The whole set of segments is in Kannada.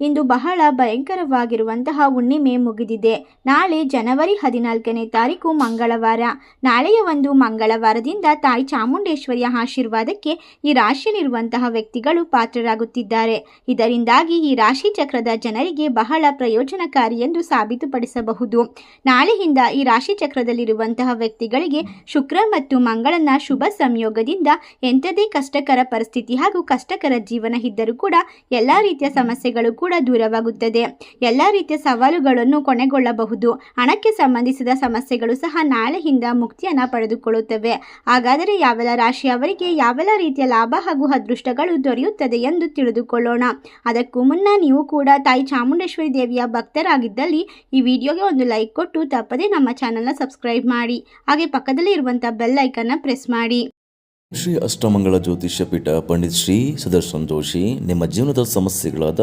ಇಂದು ಬಹಳ ಭಯಂಕರವಾಗಿರುವಂತಹ ಹುಣ್ಣಿಮೆ ಮುಗಿದಿದೆ. ನಾಳೆ ಜನವರಿ ಹದಿನಾಲ್ಕನೇ ತಾರೀಕು ಮಂಗಳವಾರ. ನಾಳೆಯ ಒಂದು ಮಂಗಳವಾರದಿಂದ ತಾಯಿ ಚಾಮುಂಡೇಶ್ವರಿಯ ಆಶೀರ್ವಾದಕ್ಕೆ ಈ ರಾಶಿಯಲ್ಲಿರುವಂತಹ ವ್ಯಕ್ತಿಗಳು ಪಾತ್ರರಾಗುತ್ತಿದ್ದಾರೆ. ಇದರಿಂದಾಗಿ ಈ ರಾಶಿ ಚಕ್ರದ ಜನರಿಗೆ ಬಹಳ ಪ್ರಯೋಜನಕಾರಿ ಎಂದು ಸಾಬೀತುಪಡಿಸಬಹುದು. ನಾಳೆಯಿಂದ ಈ ರಾಶಿ ಚಕ್ರದಲ್ಲಿರುವಂತಹ ವ್ಯಕ್ತಿಗಳಿಗೆ ಶುಕ್ರ ಮತ್ತು ಮಂಗಳನ ಶುಭ ಸಂಯೋಗದಿಂದ ಎಂಥದೇ ಕಷ್ಟಕರ ಪರಿಸ್ಥಿತಿ ಹಾಗೂ ಕಷ್ಟಕರ ಜೀವನ ಇದ್ದರೂ ಕೂಡ ಎಲ್ಲ ರೀತಿಯ ಸಮಸ್ಯೆಗಳು ಕೂಡ ದೂರವಾಗುತ್ತದೆ. ಎಲ್ಲ ರೀತಿಯ ಸವಾಲುಗಳನ್ನು ಕೊನೆಗೊಳ್ಳಬಹುದು. ಹಣಕ್ಕೆ ಸಂಬಂಧಿಸಿದ ಸಮಸ್ಯೆಗಳು ಸಹ ನಾಳೆಯಿಂದ ಮುಕ್ತಿಯನ್ನು ಪಡೆದುಕೊಳ್ಳುತ್ತವೆ. ಹಾಗಾದರೆ ಯಾವೆಲ್ಲ ರಾಶಿಯವರಿಗೆ ಯಾವೆಲ್ಲ ರೀತಿಯ ಲಾಭ ಹಾಗೂ ಅದೃಷ್ಟಗಳು ದೊರೆಯುತ್ತದೆ ಎಂದು ತಿಳಿದುಕೊಳ್ಳೋಣ. ಅದಕ್ಕೂ ಮುನ್ನ ನೀವು ಕೂಡ ತಾಯಿ ಚಾಮುಂಡೇಶ್ವರಿ ದೇವಿಯ ಭಕ್ತರಾಗಿದ್ದಲ್ಲಿ ಈ ವಿಡಿಯೋಗೆ ಒಂದು ಲೈಕ್ ಕೊಟ್ಟು ತಪ್ಪದೇ ನಮ್ಮ ಚಾನಲ್ನ ಸಬ್ಸ್ಕ್ರೈಬ್ ಮಾಡಿ. ಹಾಗೆ ಪಕ್ಕದಲ್ಲಿ ಇರುವಂಥ ಬೆಲ್ ಐಕನ್ನ ಪ್ರೆಸ್ ಮಾಡಿ. ಶ್ರೀ ಅಷ್ಟಮಂಗಳ ಜ್ಯೋತಿಷ್ಯ ಪೀಠ ಪಂಡಿತ್ ಶ್ರೀ ಸುದರ್ಶನ್ ಜೋಶಿ ನಿಮ್ಮ ಜೀವನದ ಸಮಸ್ಯೆಗಳಾದ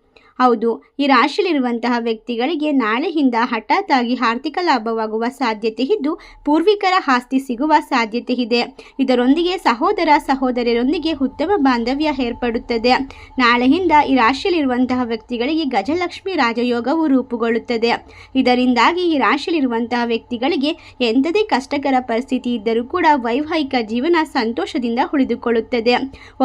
ಹೌದು, ಈ ರಾಶಿಯಲ್ಲಿರುವಂತಹ ವ್ಯಕ್ತಿಗಳಿಗೆ ನಾಳೆಯಿಂದ ಹಠಾತ್ ಆಗಿ ಆರ್ಥಿಕ ಲಾಭವಾಗುವ ಸಾಧ್ಯತೆ ಇದ್ದು, ಪೂರ್ವಿಕರ ಆಸ್ತಿ ಸಿಗುವ ಸಾಧ್ಯತೆ ಇದೆ. ಇದರೊಂದಿಗೆ ಸಹೋದರ ಸಹೋದರರೊಂದಿಗೆ ಉತ್ತಮ ಬಾಂಧವ್ಯ ಏರ್ಪಡುತ್ತದೆ. ನಾಳೆಯಿಂದ ಈ ರಾಶಿಯಲ್ಲಿರುವಂತಹ ವ್ಯಕ್ತಿಗಳಿಗೆ ಗಜಲಕ್ಷ್ಮಿ ರಾಜಯೋಗವು ರೂಪುಗೊಳ್ಳುತ್ತದೆ. ಇದರಿಂದಾಗಿ ಈ ರಾಶಿಯಲ್ಲಿರುವಂತಹ ವ್ಯಕ್ತಿಗಳಿಗೆ ಎಂಥದೇ ಕಷ್ಟಕರ ಪರಿಸ್ಥಿತಿ ಇದ್ದರೂ ಕೂಡ ವೈವಾಹಿಕ ಜೀವನ ಸಂತೋಷದಿಂದ ಉಳಿದುಕೊಳ್ಳುತ್ತದೆ.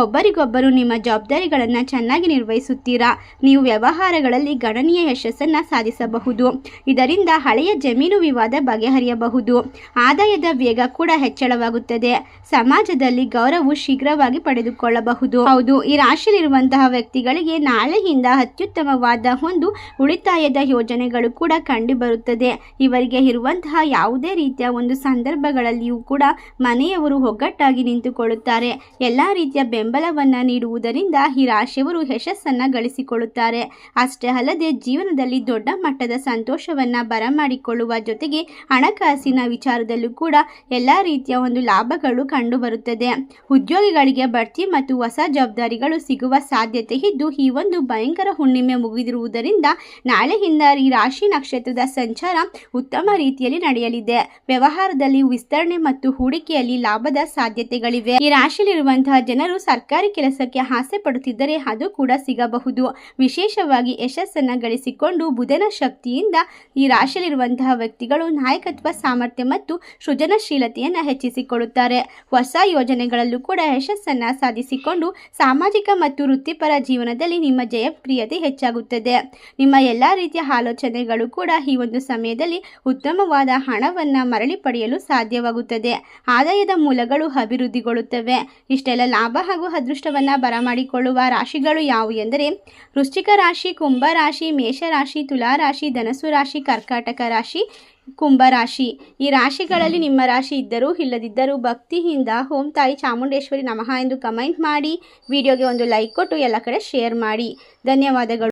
ಒಬ್ಬರಿಗೊಬ್ಬರು ನಿಮ್ಮ ಜವಾಬ್ದಾರಿಗಳನ್ನು ಚೆನ್ನಾಗಿ ನಿರ್ವಹಿಸುತ್ತೀರಾ? ನೀವು ವ್ಯವಹಾರಗಳಲ್ಲಿ ಗಣನೀಯ ಯಶಸ್ಸನ್ನು ಸಾಧಿಸಬಹುದು. ಇದರಿಂದ ಹಳೆಯ ಜಮೀನು ವಿವಾದ ಬಗೆಹರಿಯಬಹುದು. ಆದಾಯದ ವೇಗ ಕೂಡ ಹೆಚ್ಚಳವಾಗುತ್ತದೆ. ಸಮಾಜದಲ್ಲಿ ಗೌರವ ಶೀಘ್ರವಾಗಿ ಪಡೆದುಕೊಳ್ಳಬಹುದು. ಹೌದು, ಈ ರಾಶಿಯಲ್ಲಿರುವಂತಹ ವ್ಯಕ್ತಿಗಳಿಗೆ ನಾಳೆಯಿಂದ ಅತ್ಯುತ್ತಮವಾದ ಒಂದು ಉಳಿತಾಯದ ಯೋಜನೆಗಳು ಕೂಡ ಕಂಡುಬರುತ್ತದೆ. ಇವರಿಗೆ ಇರುವಂತಹ ಯಾವುದೇ ರೀತಿಯ ಒಂದು ಸಂದರ್ಭಗಳಲ್ಲಿಯೂ ಕೂಡ ಮನೆಯವರು ಒಗ್ಗಟ್ಟಾಗಿ ನಿಂತುಕೊಳ್ಳುತ್ತಾರೆ. ಎಲ್ಲ ರೀತಿಯ ಬೆಂಬಲವನ್ನು ನೀಡುವುದರಿಂದ ಈ ರಾಶಿಯವರು ಯಶಸ್ಸನ್ನು ಗಳಿಸಿಕೊಳ್ಳುತ್ತಾರೆ. ಅಷ್ಟೇ ಅಲ್ಲದೆ ಜೀವನದಲ್ಲಿ ದೊಡ್ಡ ಮಟ್ಟದ ಸಂತೋಷವನ್ನು ಬರಮಾಡಿಕೊಳ್ಳುವ ಜೊತೆಗೆ ಹಣಕಾಸಿನ ವಿಚಾರದಲ್ಲೂ ಕೂಡ ಎಲ್ಲ ರೀತಿಯ ಒಂದು ಲಾಭಗಳು ಕಂಡುಬರುತ್ತದೆ. ಉದ್ಯೋಗಿಗಳಿಗೆ ಬಡ್ತಿ ಮತ್ತು ಹೊಸ ಜವಾಬ್ದಾರಿಗಳು ಸಿಗುವ ಸಾಧ್ಯತೆ ಇದ್ದು, ಈ ಒಂದು ಭಯಂಕರ ಹುಣ್ಣಿಮೆ ಮುಗಿದಿರುವುದರಿಂದ ನಾಳೆಯಿಂದ ಈ ರಾಶಿ ನಕ್ಷತ್ರದ ಸಂಚಾರ ಉತ್ತಮ ರೀತಿಯಲ್ಲಿ ನಡೆಯಲಿದೆ. ವ್ಯವಹಾರದಲ್ಲಿ ವಿಸ್ತರಣೆ ಮತ್ತು ಹೂಡಿಕೆಯಲ್ಲಿ ಲಾಭದ ಸಾಧ್ಯತೆಗಳಿವೆ. ಈ ರಾಶಿಯಲ್ಲಿರುವಂತಹ ಜನರು ಸರ್ಕಾರಿ ಕೆಲಸಕ್ಕೆ ಆಸೆ ಪಡುತ್ತಿದ್ದರೆ ಅದು ಕೂಡ ಸಿಗಬಹುದು. ವಿಶೇಷವಾಗಿ ಯಶಸ್ಸನ್ನು ಗಳಿಸಿಕೊಂಡು ಬುಧನ ಶಕ್ತಿಯಿಂದ ಈ ರಾಶಿಯಲ್ಲಿರುವಂತಹ ವ್ಯಕ್ತಿಗಳು ನಾಯಕತ್ವ ಸಾಮರ್ಥ್ಯ ಮತ್ತು ಸೃಜನಶೀಲತೆಯನ್ನು ಹೆಚ್ಚಿಸಿಕೊಳ್ಳುತ್ತಾರೆ. ಹೊಸ ಯೋಜನೆಗಳಲ್ಲೂ ಕೂಡ ಯಶಸ್ಸನ್ನು ಸಾಧಿಸಿಕೊಂಡು ಸಾಮಾಜಿಕ ಮತ್ತು ವೃತ್ತಿಪರ ಜೀವನದಲ್ಲಿ ನಿಮ್ಮ ಜಯಪ್ರಿಯತೆ ಹೆಚ್ಚಾಗುತ್ತದೆ. ನಿಮ್ಮ ಎಲ್ಲ ರೀತಿಯ ಆಲೋಚನೆಗಳು ಕೂಡ ಈ ಒಂದು ಸಮಯದಲ್ಲಿ ಉತ್ತಮವಾದ ಹಣವನ್ನು ಮರಳಿ ಪಡೆಯಲು ಸಾಧ್ಯವಾಗುತ್ತದೆ. ಆದಾಯದ ಮೂಲಗಳು ಅಭಿವೃದ್ಧಿಗೊಳ್ಳುತ್ತವೆ. ಇಷ್ಟೆಲ್ಲ ಲಾಭ ಹಾಗೂ ಅದೃಷ್ಟವನ್ನು ಬರಮಾಡಿಕೊಳ್ಳುವ ರಾಶಿಗಳು ಯಾವುವು ಎಂದರೆ ವೃಶ್ಚಿಕ ರಾಶಿ, ಕುಂಭ ರಾಶಿ ಮೇಷರಾಶಿ ತುಲಾ ರಾಶಿ ಧನಸು ರಾಶಿ, ಕರ್ಕಾಟಕ ರಾಶಿ ಕುಂಭರಾಶಿ ಈ ರಾಶಿಗಳಲ್ಲಿ ನಿಮ್ಮ ರಾಶಿ ಇದ್ದರೂ ಇಲ್ಲದಿದ್ದರೂ ಭಕ್ತಿಯಿಂದ ಓಂ ತಾಯಿ ಚಾಮುಂಡೇಶ್ವರಿ ನಮಃ ಎಂದು ಕಮೆಂಟ್ ಮಾಡಿ, ವಿಡಿಯೋಗೆ ಒಂದು ಲೈಕ್ ಕೊಟ್ಟು ಎಲ್ಲ ಕಡೆ ಶೇರ್ ಮಾಡಿ. ಧನ್ಯವಾದಗಳು.